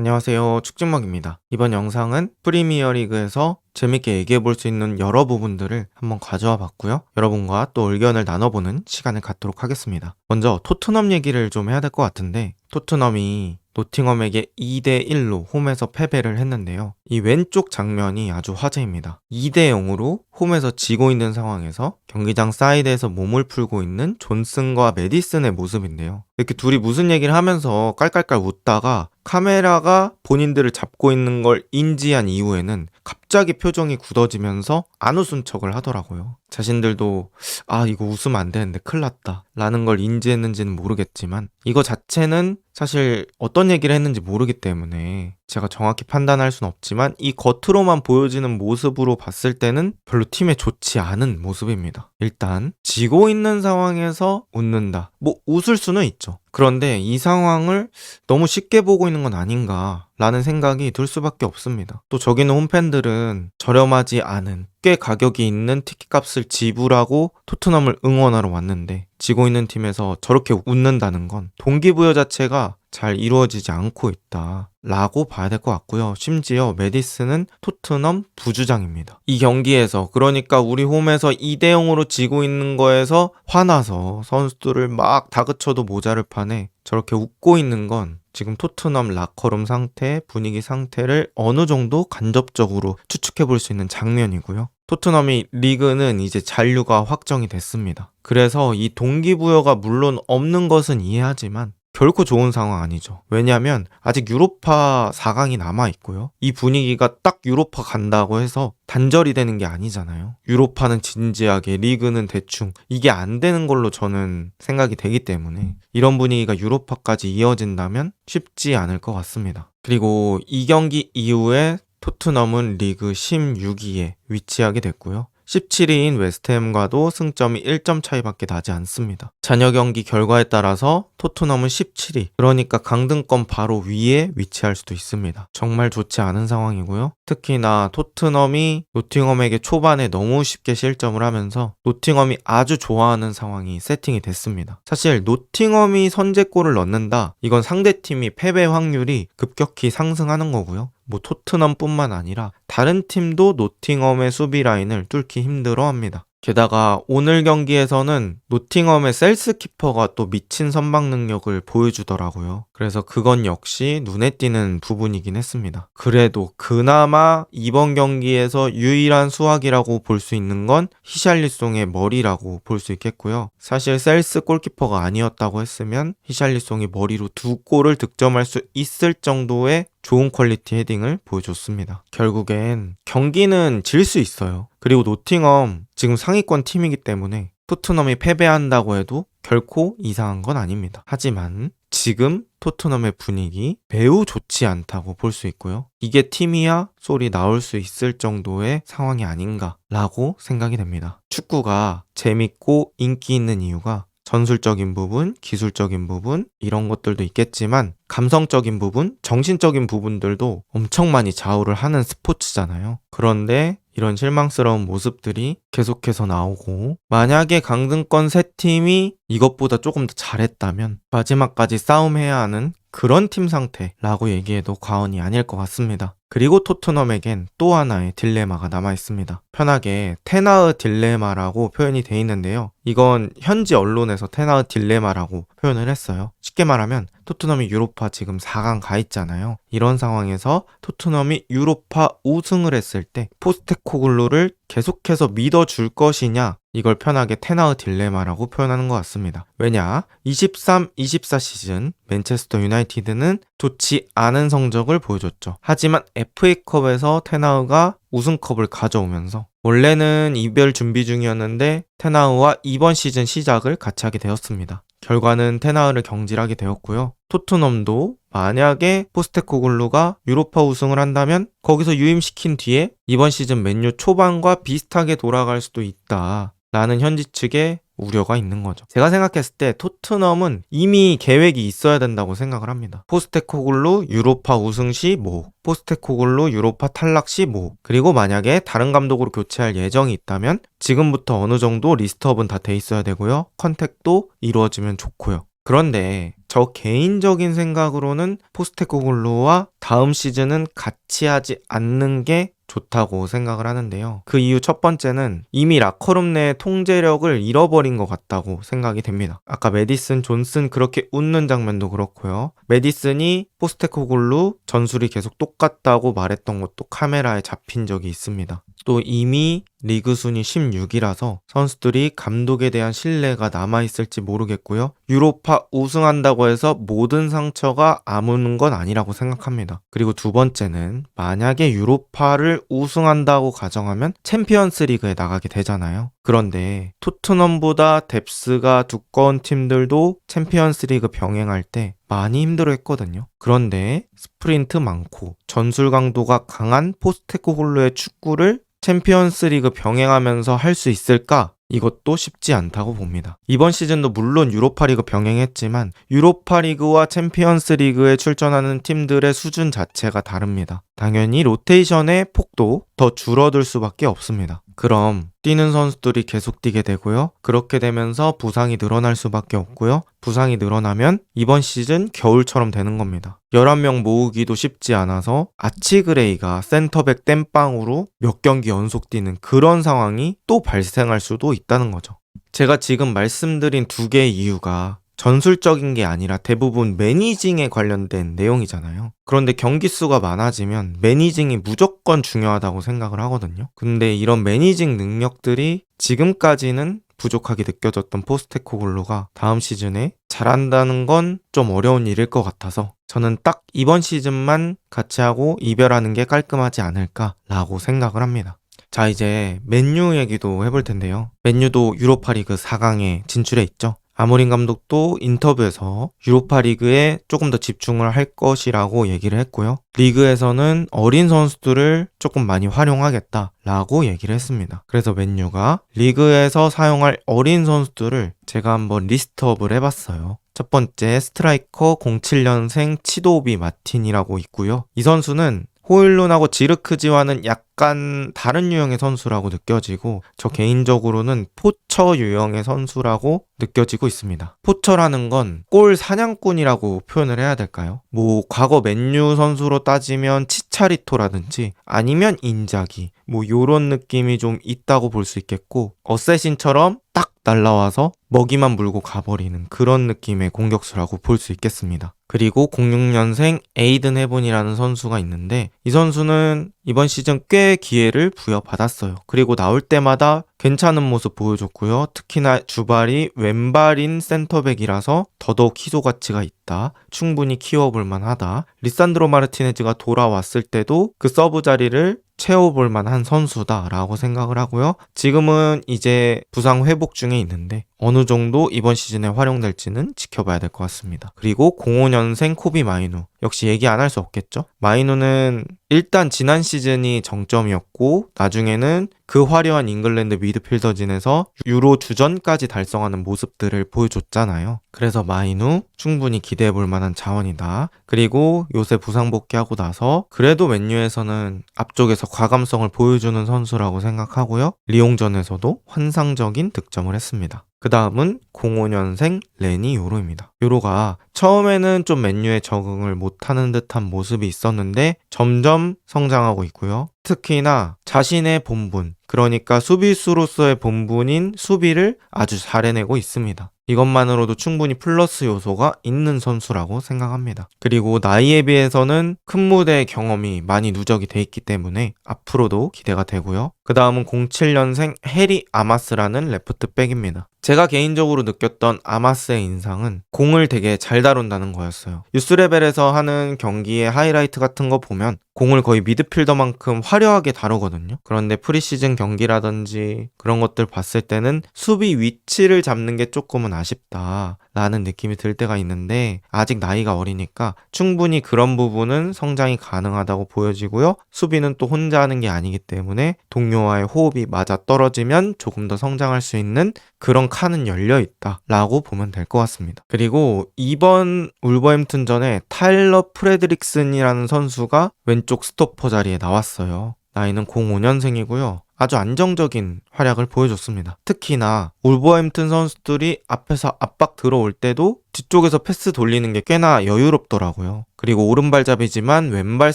안녕하세요. 축진먹입니다. 이번 영상은 프리미어리그에서 재밌게 얘기해 볼 수 있는 여러 부분들을 한번 가져와 봤고요. 여러분과 또 의견을 나눠보는 시간을 갖도록 하겠습니다. 먼저 토트넘 얘기를 좀 해야 될 것 같은데 토트넘이 노팅엄에게 2대 1로 홈에서 패배를 했는데요. 이 왼쪽 장면이 아주 화제입니다. 2대 0으로 홈에서 지고 있는 상황에서 경기장 사이드에서 몸을 풀고 있는 존슨과 메디슨의 모습인데요. 이렇게 둘이 무슨 얘기를 하면서 깔깔깔 웃다가 카메라가 본인들을 잡고 있는 걸 인지한 이후에는 갑 자기 표정이 굳어지면서 안 웃은 척을 하더라고요. 자신들도 아 이거 웃으면 안 되는데 큰일 났다 라는 걸 인지했는지는 모르겠지만 이거 자체는 사실 어떤 얘기를 했는지 모르기 때문에 제가 정확히 판단할 수는 없지만 이 겉으로만 보여지는 모습으로 봤을 때는 별로 팀에 좋지 않은 모습입니다. 일단 지고 있는 상황에서 웃는다. 뭐 웃을 수는 있죠. 그런데 이 상황을 너무 쉽게 보고 있는 건 아닌가 라는 생각이 들 수밖에 없습니다. 또 저기는 홈팬들은 저렴하지 않은 꽤 가격이 있는 티켓 값을 지불하고 토트넘을 응원하러 왔는데 지고 있는 팀에서 저렇게 웃는다는 건 동기부여 자체가 잘 이루어지지 않고 있다. 라고 봐야 될 것 같고요. 심지어 메디슨은 토트넘 부주장입니다. 이 경기에서 그러니까 우리 홈에서 2대 0으로 지고 있는 거에서 화나서 선수들을 막 다그쳐도 모자를 판에 저렇게 웃고 있는 건 지금 토트넘 라커룸 상태, 분위기 상태를 어느 정도 간접적으로 추측해 볼 수 있는 장면이고요. 토트넘이 리그는 이제 잔류가 확정이 됐습니다. 그래서 이 동기부여가 물론 없는 것은 이해하지만 결코 좋은 상황 아니죠. 왜냐하면 아직 유로파 4강이 남아 있고요. 이 분위기가 딱 유로파 간다고 해서 단절이 되는 게 아니잖아요. 유로파는 진지하게, 리그는 대충 이게 안 되는 걸로 저는 생각이 되기 때문에 이런 분위기가 유로파까지 이어진다면 쉽지 않을 것 같습니다. 그리고 이 경기 이후에 토트넘은 리그 16위에 위치하게 됐고요. 17위인 웨스트햄과도 승점이 1점 차이밖에 나지 않습니다. 잔여 경기 결과에 따라서 토트넘은 17위, 그러니까 강등권 바로 위에 위치할 수도 있습니다. 정말 좋지 않은 상황이고요. 특히나 토트넘이 노팅엄에게 초반에 너무 쉽게 실점을 하면서 노팅엄이 아주 좋아하는 상황이 세팅이 됐습니다. 사실 노팅엄이 선제골을 넣는다, 이건 상대팀이 패배 확률이 급격히 상승하는 거고요. 뭐 토트넘뿐만 아니라 다른 팀도 노팅엄의 수비 라인을 뚫기 힘들어 합니다. 게다가 오늘 경기에서는 노팅엄의 셀스 키퍼가 또 미친 선방 능력을 보여주더라고요. 그래서 그건 역시 눈에 띄는 부분이긴 했습니다. 그래도 그나마 이번 경기에서 유일한 수확이라고 볼 수 있는 건 히샬리송의 머리라고 볼 수 있겠고요. 사실 셀스 골키퍼가 아니었다고 했으면 히샬리송이 머리로 두 골을 득점할 수 있을 정도의 좋은 퀄리티 헤딩을 보여줬습니다. 결국엔 경기는 질 수 있어요. 그리고 노팅엄 지금 상위권 팀이기 때문에 토트넘이 패배한다고 해도 결코 이상한 건 아닙니다. 하지만 지금 토트넘의 분위기 매우 좋지 않다고 볼 수 있고요. 이게 팀이야 소리 나올 수 있을 정도의 상황이 아닌가라고 생각이 됩니다. 축구가 재밌고 인기 있는 이유가 전술적인 부분, 기술적인 부분, 이런 것들도 있겠지만, 감성적인 부분, 정신적인 부분들도 엄청 많이 좌우를 하는 스포츠잖아요. 그런데 이런 실망스러운 모습들이 계속해서 나오고, 만약에 강등권 세 팀이 이것보다 조금 더 잘했다면, 마지막까지 싸움해야 하는 그런 팀 상태라고 얘기해도 과언이 아닐 것 같습니다. 그리고 토트넘에겐 또 하나의 딜레마가 남아 있습니다. 편하게 테나의 딜레마라고 표현이 돼 있는데요. 이건 현지 언론에서 테나의 딜레마라고 표현을 했어요. 쉽게 말하면 토트넘이 유로파 지금 4강 가 있잖아요. 이런 상황에서 토트넘이 유로파 우승을 했을 때 포스테코글루를 계속해서 믿어줄 것이냐 이걸 편하게 테나의 딜레마라고 표현하는 것 같습니다. 왜냐? 23, 24 시즌 맨체스터 유나이티드는 좋지 않은 성적을 보여줬죠. 하지만 FA컵에서 테나우가 우승컵을 가져오면서 원래는 이별 준비 중이었는데 테나우와 이번 시즌 시작을 같이 하게 되었습니다. 결과는 테나우를 경질하게 되었고요. 토트넘도 만약에 포스테코글루가 유로파 우승을 한다면 거기서 유임시킨 뒤에 이번 시즌 맨유 초반과 비슷하게 돌아갈 수도 있다. 라는 현지 측의 우려가 있는 거죠. 제가 생각했을 때 토트넘은 이미 계획이 있어야 된다고 생각을 합니다. 포스테코글루 유로파 우승 시 뭐, 포스테코글루 유로파 탈락 시 뭐, 그리고 만약에 다른 감독으로 교체할 예정이 있다면 지금부터 어느 정도 리스트업은 다 돼 있어야 되고요. 컨택도 이루어지면 좋고요. 그런데 저 개인적인 생각으로는 포스테코글루와 다음 시즌은 같이 하지 않는 게 좋다고 생각을 하는데요. 그 이유 첫 번째는 이미 라커룸 내의 통제력을 잃어버린 것 같다고 생각이 됩니다. 아까 메디슨, 존슨 그렇게 웃는 장면도 그렇고요. 메디슨이 포스테코글루 전술이 계속 똑같다고 말했던 것도 카메라에 잡힌 적이 있습니다. 또 이미 리그 순위 16이라서 선수들이 감독에 대한 신뢰가 남아있을지 모르겠고요. 유로파 우승한다고 해서 모든 상처가 아무는 건 아니라고 생각합니다. 그리고 두 번째는 만약에 유로파를 우승한다고 가정하면 챔피언스 리그에 나가게 되잖아요. 그런데 토트넘보다 뎁스가 두꺼운 팀들도 챔피언스 리그 병행할 때 많이 힘들어 했거든요. 그런데 스프린트 많고 전술 강도가 강한 포스테코글루의 축구를 챔피언스 리그 병행하면서 할 수 있을까? 이것도 쉽지 않다고 봅니다. 이번 시즌도 물론 유로파리그 병행했지만 유로파리그와 챔피언스리그에 출전하는 팀들의 수준 자체가 다릅니다. 당연히 로테이션의 폭도 더 줄어들 수밖에 없습니다. 그럼 뛰는 선수들이 계속 뛰게 되고요. 그렇게 되면서 부상이 늘어날 수밖에 없고요. 부상이 늘어나면 이번 시즌 겨울처럼 되는 겁니다. 11명 모으기도 쉽지 않아서 아치그레이가 센터백 땜빵으로 몇 경기 연속 뛰는 그런 상황이 또 발생할 수도 있다는 거죠. 제가 지금 말씀드린 두 개의 이유가 전술적인 게 아니라 대부분 매니징에 관련된 내용이잖아요. 그런데 경기 수가 많아지면 매니징이 무조건 중요하다고 생각을 하거든요. 근데 이런 매니징 능력들이 지금까지는 부족하게 느껴졌던 포스테코글로가 다음 시즌에 잘한다는 건 좀 어려운 일일 것 같아서 저는 딱 이번 시즌만 같이 하고 이별하는 게 깔끔하지 않을까라고 생각을 합니다. 자, 이제 맨유 얘기도 해볼 텐데요. 맨유도 유로파리그 4강에 진출해 있죠. 아모린 감독도 인터뷰에서 유로파 리그에 조금 더 집중을 할 것이라고 얘기를 했고요. 리그에서는 어린 선수들을 조금 많이 활용하겠다라고 얘기를 했습니다. 그래서 맨유가 리그에서 사용할 어린 선수들을 제가 한번 리스트업을 해봤어요. 첫 번째 스트라이커 07년생 치도비 마틴이라고 있고요. 이 선수는 호일룬하고 지르크지와는 약간 다른 유형의 선수라고 느껴지고 저 개인적으로는 포처 유형의 선수라고 느껴지고 있습니다. 포처라는 건 골 사냥꾼이라고 표현을 해야 될까요? 뭐 과거 맨유 선수로 따지면 치차리토라든지 아니면 인자기 뭐 요런 느낌이 좀 있다고 볼 수 있겠고 어쌔신처럼 딱 날라와서 먹이만 물고 가버리는 그런 느낌의 공격수라고 볼 수 있겠습니다. 그리고 06년생 에이든 헤븐이라는 선수가 있는데 이 선수는 이번 시즌 꽤 기회를 부여받았어요. 그리고 나올 때마다 괜찮은 모습 보여줬고요. 특히나 주발이 왼발인 센터백이라서 더더욱 희소 가치가 있다. 충분히 키워볼 만하다. 리산드로 마르티네즈가 돌아왔을 때도 그 서브 자리를 채워볼 만한 선수다라고 생각을 하고요. 지금은 이제 부상 회복 중에 있는데 어느 정도 이번 시즌에 활용될지는 지켜봐야 될 것 같습니다. 그리고 05년생 코비 마이누 역시 얘기 안 할 수 없겠죠. 마이누는 일단 지난 시즌이 정점이었고 나중에는 그 화려한 잉글랜드 미드필더진에서 유로 주전까지 달성하는 모습들을 보여줬잖아요. 그래서 마이누 충분히 기대해 볼 만한 자원이다. 그리고 요새 부상 복귀하고 나서 그래도 맨유에서는 앞쪽에서 과감성을 보여주는 선수라고 생각하고요. 리옹전에서도 환상적인 득점을 했습니다. 그 다음은 05년생 레니 요로입니다. 요로가 처음에는 좀 맨유에 적응을 못하는 듯한 모습이 있었는데 점점 성장하고 있고요. 특히나 자신의 본분, 그러니까 수비수로서의 본분인 수비를 아주 잘 해내고 있습니다. 이것만으로도 충분히 플러스 요소가 있는 선수라고 생각합니다. 그리고 나이에 비해서는 큰 무대 경험이 많이 누적이 돼 있기 때문에 앞으로도 기대가 되고요. 그 다음은 07년생 해리 아마스라는 레프트백입니다. 제가 개인적으로 느꼈던 아마스의 인상은 공을 되게 잘 다룬다는 거였어요. 유스레벨에서 하는 경기의 하이라이트 같은 거 보면 공을 거의 미드필더만큼 화려하게 다루거든요. 그런데 프리시즌 경기라든지 그런 것들 봤을 때는 수비 위치를 잡는 게 조금은 아쉽다. 라는 느낌이 들 때가 있는데 아직 나이가 어리니까 충분히 그런 부분은 성장이 가능하다고 보여지고요. 수비는 또 혼자 하는 게 아니기 때문에 동료와의 호흡이 맞아 떨어지면 조금 더 성장할 수 있는 그런 칸은 열려 있다 라고 보면 될 것 같습니다. 그리고 이번 울버햄튼전에 타일러 프레드릭슨이라는 선수가 왼쪽 스토퍼 자리에 나왔어요. 나이는 05년생이고요. 아주 안정적인 활약을 보여줬습니다. 특히나 울버햄튼 선수들이 앞에서 압박 들어올 때도 뒤쪽에서 패스 돌리는 게 꽤나 여유롭더라고요. 그리고 오른발잡이지만 왼발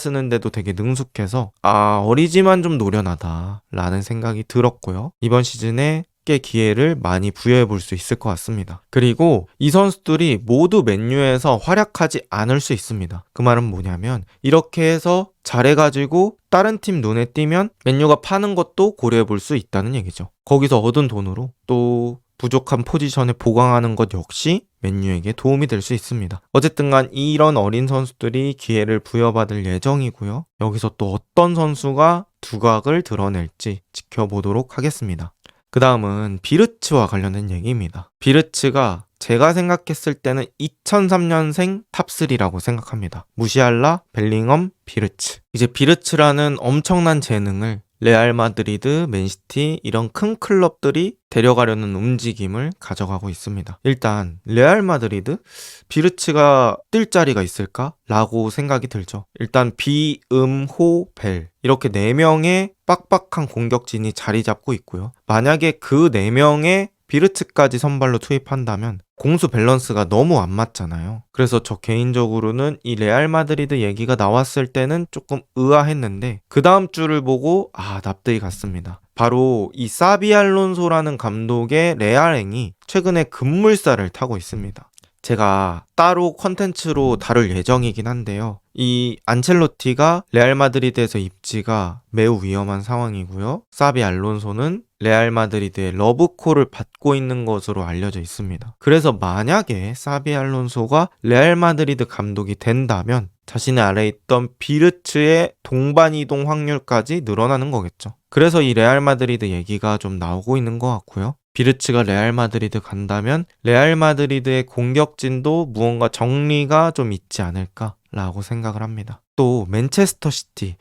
쓰는데도 되게 능숙해서 아 어리지만 좀 노련하다 라는 생각이 들었고요. 이번 시즌에 꽤 기회를 많이 부여해 볼 수 있을 것 같습니다. 그리고 이 선수들이 모두 맨유에서 활약하지 않을 수 있습니다. 그 말은 뭐냐면 이렇게 해서 잘해가지고 다른 팀 눈에 띄면 맨유가 파는 것도 고려해 볼 수 있다는 얘기죠. 거기서 얻은 돈으로 또 부족한 포지션에 보강하는 것 역시 맨유에게 도움이 될 수 있습니다. 어쨌든 간 이런 어린 선수들이 기회를 부여받을 예정이고요. 여기서 또 어떤 선수가 두각을 드러낼지 지켜보도록 하겠습니다. 그 다음은 비르츠와 관련된 얘기입니다. 비르츠가 제가 생각했을 때는 2003년생 탑3라고 생각합니다. 무시알라, 벨링엄, 비르츠. 이제 비르츠라는 엄청난 재능을 레알 마드리드, 맨시티 이런 큰 클럽들이 데려가려는 움직임을 가져가고 있습니다. 일단 레알 마드리드 비르츠가 뛸 자리가 있을까? 라고 생각이 들죠. 일단 비, 음, 호, 벨 이렇게 네 명의 빡빡한 공격진이 자리 잡고 있고요. 만약에 그네 명의 비르츠까지 선발로 투입한다면 공수 밸런스가 너무 안 맞잖아요. 그래서 저 개인적으로는 이 레알 마드리드 얘기가 나왔을 때는 조금 의아했는데 그 다음 주를 보고 아 납득이 갔습니다. 바로 이 사비 알론소라는 감독의 레알행이 최근에 급물살을 타고 있습니다. 제가 따로 컨텐츠로 다룰 예정이긴 한데요. 이 안첼로티가 레알 마드리드에서 입지가 매우 위험한 상황이고요. 사비 알론소는 레알 마드리드의 러브콜을 받고 있는 것으로 알려져 있습니다. 그래서 만약에 사비 알론소가 레알 마드리드 감독이 된다면 자신의 아래에 있던 비르츠의 동반 이동 확률까지 늘어나는 거겠죠. 그래서 이 레알 마드리드 얘기가 좀 나오고 있는 것 같고요. 비르츠가 레알 마드리드 간다면 레알 마드리드의 공격진도 무언가 정리가 좀 있지 않을까라고 생각을 합니다. 또 맨체스터 시티.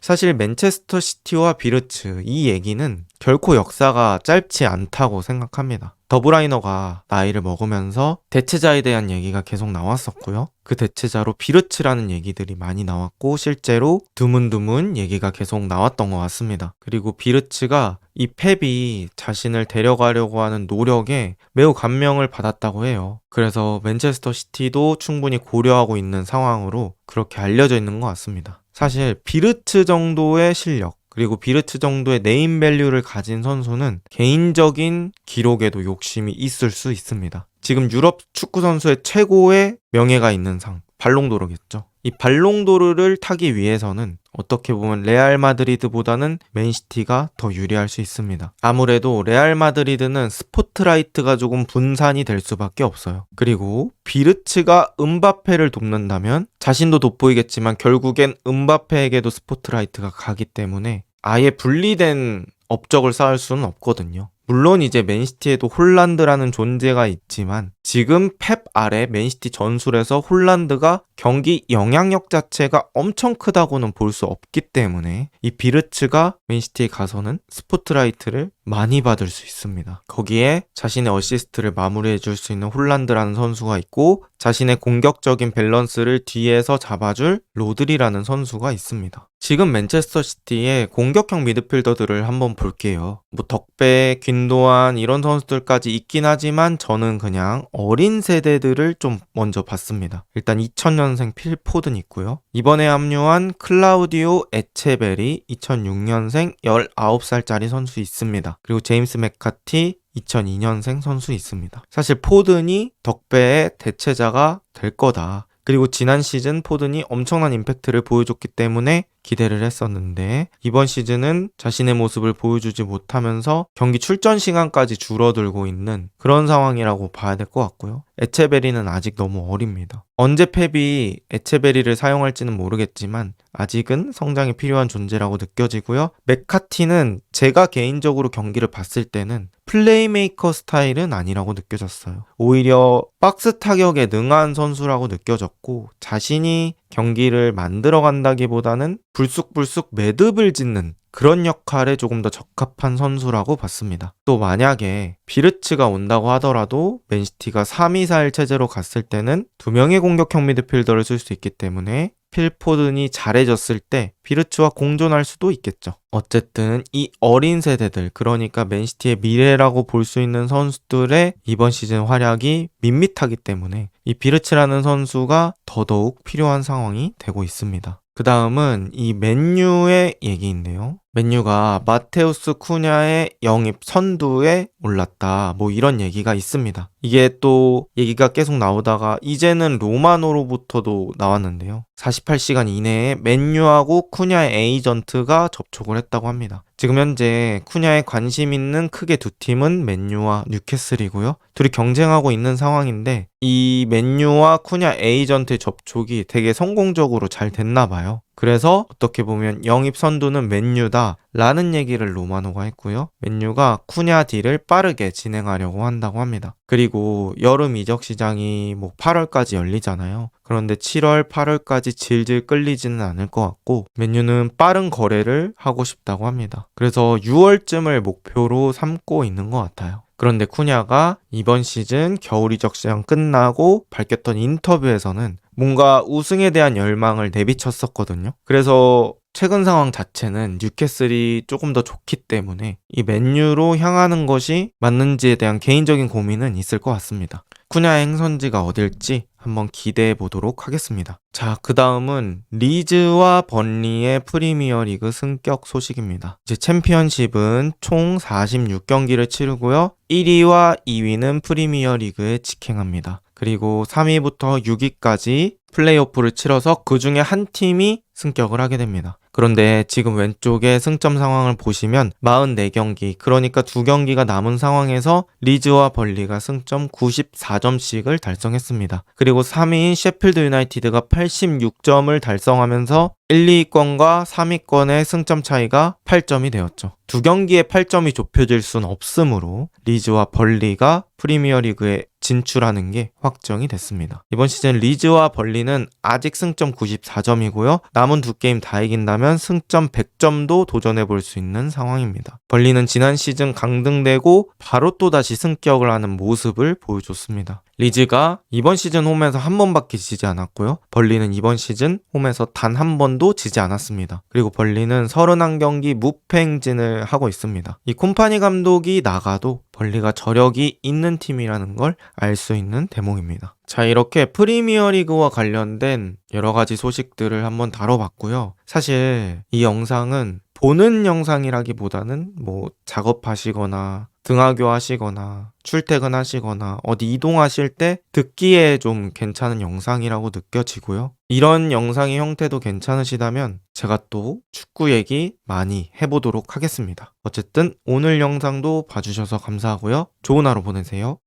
사실 맨체스터 시티와 비르츠 이 얘기는 결코 역사가 짧지 않다고 생각합니다. 더브라이너가 나이를 먹으면서 대체자에 대한 얘기가 계속 나왔었고요. 그 대체자로 비르츠라는 얘기들이 많이 나왔고 실제로 드문드문 얘기가 계속 나왔던 것 같습니다. 그리고 비르츠가 이 펩이 자신을 데려가려고 하는 노력에 매우 감명을 받았다고 해요. 그래서 맨체스터 시티도 충분히 고려하고 있는 상황으로 그렇게 알려져 있는 것 같습니다. 사실 비르츠 정도의 실력 그리고 비르츠 정도의 네임 밸류를 가진 선수는 개인적인 기록에도 욕심이 있을 수 있습니다. 지금 유럽 축구 선수의 최고의 명예가 있는 상, 발롱도르겠죠. 이 발롱도르를 타기 위해서는 어떻게 보면 레알 마드리드보다는 맨시티가 더 유리할 수 있습니다. 아무래도 레알 마드리드는 스포트라이트가 조금 분산이 될 수밖에 없어요. 그리고 비르츠가 음바페를 돕는다면 자신도 돋보이겠지만 결국엔 음바페에게도 스포트라이트가 가기 때문에 아예 분리된 업적을 쌓을 수는 없거든요. 물론 이제 맨시티에도 홀란드라는 존재가 있지만 지금 펩 아래 맨시티 전술에서 홀란드가 경기 영향력 자체가 엄청 크다고는 볼 수 없기 때문에 이 비르츠가 맨시티에 가서는 스포트라이트를 많이 받을 수 있습니다. 거기에 자신의 어시스트를 마무리해 줄 수 있는 홀란드라는 선수가 있고 자신의 공격적인 밸런스를 뒤에서 잡아줄 로드리라는 선수가 있습니다. 지금 맨체스터 시티의 공격형 미드필더들을 한번 볼게요. 뭐 덕배, 균도안 이런 선수들까지 있긴 하지만 저는 그냥 어린 세대들을 좀 먼저 봤습니다. 일단 2000년생 필포든 있고요. 이번에 합류한 클라우디오 에체베리 2006년생 19살짜리 선수 있습니다. 그리고 제임스 맥카티 2002년생 선수 있습니다. 사실 포든이 덕배의 대체자가 될 거다. 그리고 지난 시즌 포든이 엄청난 임팩트를 보여줬기 때문에 기대를 했었는데 이번 시즌은 자신의 모습을 보여주지 못하면서 경기 출전 시간까지 줄어들고 있는 그런 상황이라고 봐야 될 것 같고요. 에체베리는 아직 너무 어립니다. 언제 펩이 에체베리를 사용할지는 모르겠지만 아직은 성장이 필요한 존재라고 느껴지고요. 메카티는 제가 개인적으로 경기를 봤을 때는 플레이메이커 스타일은 아니라고 느껴졌어요. 오히려 박스 타격에 능한 선수라고 느껴졌고 자신이 경기를 만들어 간다기보다는 불쑥불쑥 매듭을 짓는 그런 역할에 조금 더 적합한 선수라고 봤습니다. 또 만약에 비르츠가 온다고 하더라도 맨시티가 3-2-4-1 체제로 갔을 때는 두 명의 공격형 미드필더를 쓸 수 있기 때문에 필포든이 잘해졌을 때 비르츠와 공존할 수도 있겠죠. 어쨌든 이 어린 세대들 그러니까 맨시티의 미래라고 볼 수 있는 선수들의 이번 시즌 활약이 밋밋하기 때문에 이 비르츠라는 선수가 더더욱 필요한 상황이 되고 있습니다. 그 다음은 이 맨유의 얘기인데요. 맨유가 마테우스 쿠냐의 영입 선두에 올랐다. 뭐 이런 얘기가 있습니다. 이게 또 얘기가 계속 나오다가 이제는 로마노로부터도 나왔는데요. 48시간 이내에 맨유하고 쿠냐의 에이전트가 접촉을 했다고 합니다. 지금 현재 쿠냐에 관심 있는 크게 두 팀은 맨유와 뉴캐슬이고요. 둘이 경쟁하고 있는 상황인데 이 맨유와 쿠냐 에이전트의 접촉이 되게 성공적으로 잘 됐나 봐요. 그래서 어떻게 보면 영입 선두는 맨유다 라는 얘기를 로마노가 했고요. 맨유가 쿠냐 딜을 빠르게 진행하려고 한다고 합니다. 그리고 여름 이적 시장이 뭐 8월까지 열리잖아요. 그런데 7월, 8월까지 질질 끌리지는 않을 것 같고 맨유는 빠른 거래를 하고 싶다고 합니다. 그래서 6월쯤을 목표로 삼고 있는 것 같아요. 그런데 쿠냐가 이번 시즌 겨울 이적 시장 끝나고 밝혔던 인터뷰에서는 뭔가 우승에 대한 열망을 내비쳤었거든요. 그래서 최근 상황 자체는 뉴캐슬이 조금 더 좋기 때문에 이 맨유로 향하는 것이 맞는지에 대한 개인적인 고민은 있을 것 같습니다. 쿠냐의 행선지가 어딜지 한번 기대해 보도록 하겠습니다. 자, 그 다음은 리즈와 번리의 프리미어 리그 승격 소식입니다. 이제 챔피언십은 총 46경기를 치르고요. 1위와 2위는 프리미어 리그에 직행합니다. 그리고 3위부터 6위까지 플레이오프를 치러서 그 중에 한 팀이 승격을 하게 됩니다. 그런데 지금 왼쪽에 승점 상황을 보시면 44경기, 그러니까 두 경기가 남은 상황에서 리즈와 벌리가 승점 94점씩을 달성했습니다. 그리고 3위인 셰필드 유나이티드가 86점을 달성하면서 1, 2위권과 3위권의 승점 차이가 8점이 되었죠. 두 경기에 8점이 좁혀질 순 없으므로 리즈와 벌리가 프리미어 리그에 진출하는 게 확정이 됐습니다. 이번 시즌 리즈와 벌리는 아직 승점 94점이고요. 남은 두 게임 다 이긴다면 승점 100점도 도전해 볼 수 있는 상황입니다. 벌리는 지난 시즌 강등되고 바로 또 다시 승격을 하는 모습을 보여줬습니다. 리즈가 이번 시즌 홈에서 한 번밖에 지지 않았고요. 벌리는 이번 시즌 홈에서 단 한 번도 지지 않았습니다. 그리고 벌리는 31경기 무패 행진을 하고 있습니다. 이 콤파니 감독이 나가도 벌리가 저력이 있는 팀이라는 걸 알 수 있는 대목입니다. 자, 이렇게 프리미어 리그와 관련된 여러 가지 소식들을 한번 다뤄봤고요. 사실 이 영상은 보는 영상이라기보다는 뭐 작업하시거나 등하교 하시거나 출퇴근하시거나 어디 이동하실 때 듣기에 좀 괜찮은 영상이라고 느껴지고요. 이런 영상의 형태도 괜찮으시다면 제가 또 축구 얘기 많이 해보도록 하겠습니다. 어쨌든 오늘 영상도 봐주셔서 감사하고요. 좋은 하루 보내세요.